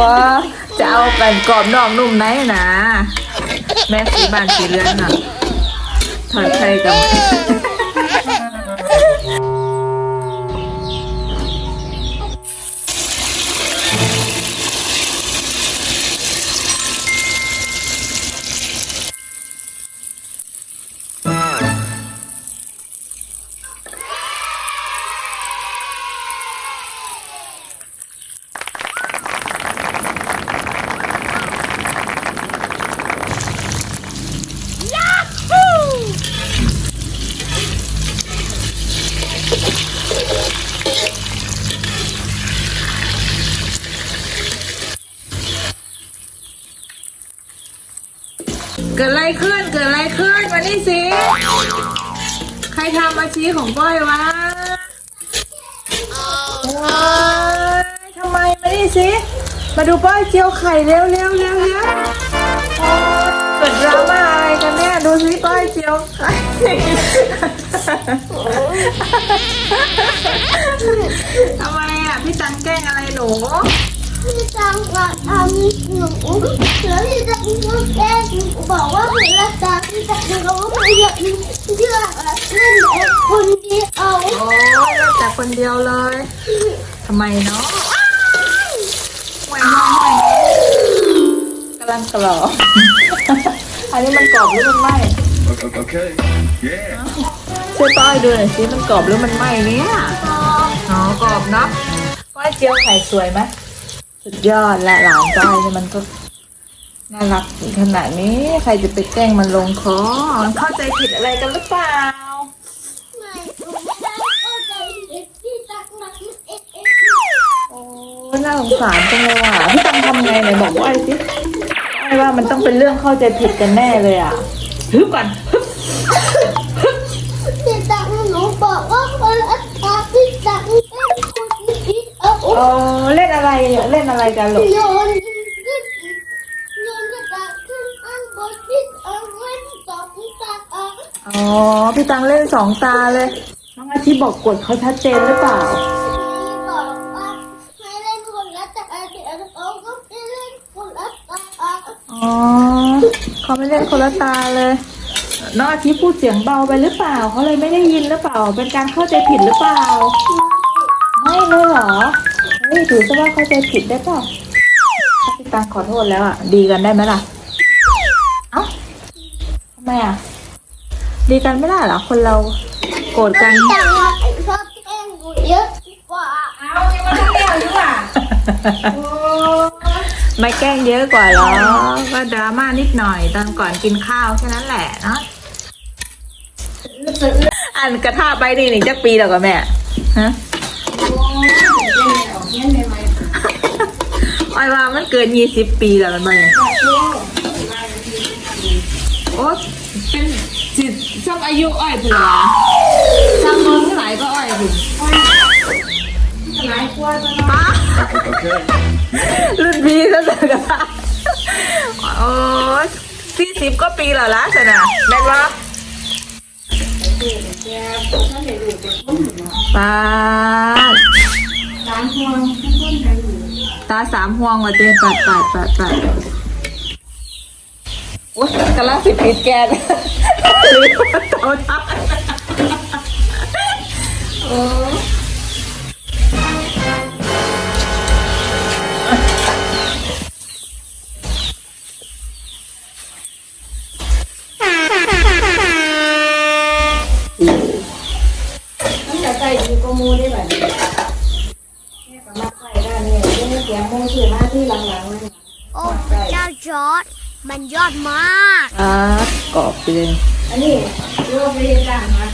ว่าจะเอาแป้นกรอบนอกนุ่มไหนนะแม่สีบ้านสีเรือนน่ะถอดไข่กับ เกิดอะไรขึ้น เกิดอะไรขึ้นมานี่สิ ใครทำอาชีของก้อยวะว้ายทำไมมานี่สิ มาดูป้อยเจียวไข่เร็วเร็วเร็วเร็วเกิดดราม่าอะไรกันแน่ดูสิป้อยเจียวไข่ทำไมอะพี่ตังแกล้งอะไรหนูพี่จังก็ทำหนูแล้วพี่จังก็แกล้ บอกว่าเป็นรักษาพี่จังก็ไม่อยากเชื่อเล่นเองคนเดียวโอ้ยเล่นแต่คนเดียวเลยทำไมเนาะห่วยห่วยห่วยกำลังกรอบอันนี้มันกรอบหรือมันไหม Okay. Yeah. ช่วยป้อยดูหน่อยสิมันกรอบหรือมันไหมเนี่ยอ๋อกรอบเนาะป้อยเจียวไข่สวยไหมสุดยอดและหลานป้อยเนี่ยมันก็ น่ารักถึงขนาดนี้ ใครจะไปแกล้งมันลงคอมันเข้าใจผิดอะไรกันหรือเปล่า ไม่หนูไม่ได้เข้าใจผิดพี่จังมันเองเองโอ้น่าสงสารจังเลยว่ะพี่ตังทำไงไหนบอกว่าไอ้สิไอ้ว่ามันต้องเป็นเรื่องเข้าใจผิดกันแน่เลยอะฮึบก่อนฮึบพี่จังหนูบอกว่าเป็นรักษาพี่จังเป็นคนเดียวโอ้เล่นอะไรอะเล่นอะไรกันลูกโอ๋อ พี่ตังเล่นสองตาเลย น้องอาทิบอกกดเขาชัดเจนหรือเปล่าพี่บอกว่าให้เล่นคนละตาเดี๋ยวเขาก็ไม่เล่นคนละตาอ๋อ เขาไม่เล่นคนละตาเลย น้องอาทิพูดเสียงเบาไปหรือเปล่า เขาเลยไม่ได้ยินหรือเปล่า เป็นการเข้าใจผิดหรือเปล่า ไม่เลยเหรอ เฮ้ยถือซะว่าเข้าใจผิดได้เปล่าถ้าพี่ตังขอโทษแล้วอะ ดีกันได้ไหมล่ะ เอ้าทำไมอะ ดีกันไม่ได้เหรอ คนเราโกรธกัน แต่ว่าไอ้ชอบแกล้งกูเยอะกว่าเอายังมาทั้งเดียวอยู่อะไม่แกล้งเยอะกว่าเหรอ ก็ดราม่านิดหน่อยตอนก่อนกินข้าวแค่นั้นแหละเนาะ อันกระทาไปนี่นี่งจะปีแล้วกับแม่ ฮะเงี้ยเลยไหมอ้อยว่ามันเกินยี่สิบปีแล้วมันมาเนี่ยโอ้เป็น สิช่วงอายุอ้อยเผื่อช่างเมืองเท่าไหร่ก็อ้อยถึงหลายกลัวจะป้า Okay. รุ่นพี่ซะเลยกระทะโอ้สี่สิบก็ปีแล้วละสนะแม่นวะแกท่านเด็กอยู่เป็นคนหนึ่งป้าดร้านห่วงทุกคนไปอยู่ตาสามห่วงว่ะเจปัดปัดปัดปัดโอ้ยกำลังสิปิดแกนหรือว่าเตาถ่านโอ้มูได้แบบนี้แม่ก็มาใส่ได้เนี่ยไม่เสียมูถือมาที่หลังๆเลยโอ้เจ้าจอร์ด มันยอดมากอ่ากรอบไปเลย อันนี้เรื่องไปเรียนการมาเสร็จเลย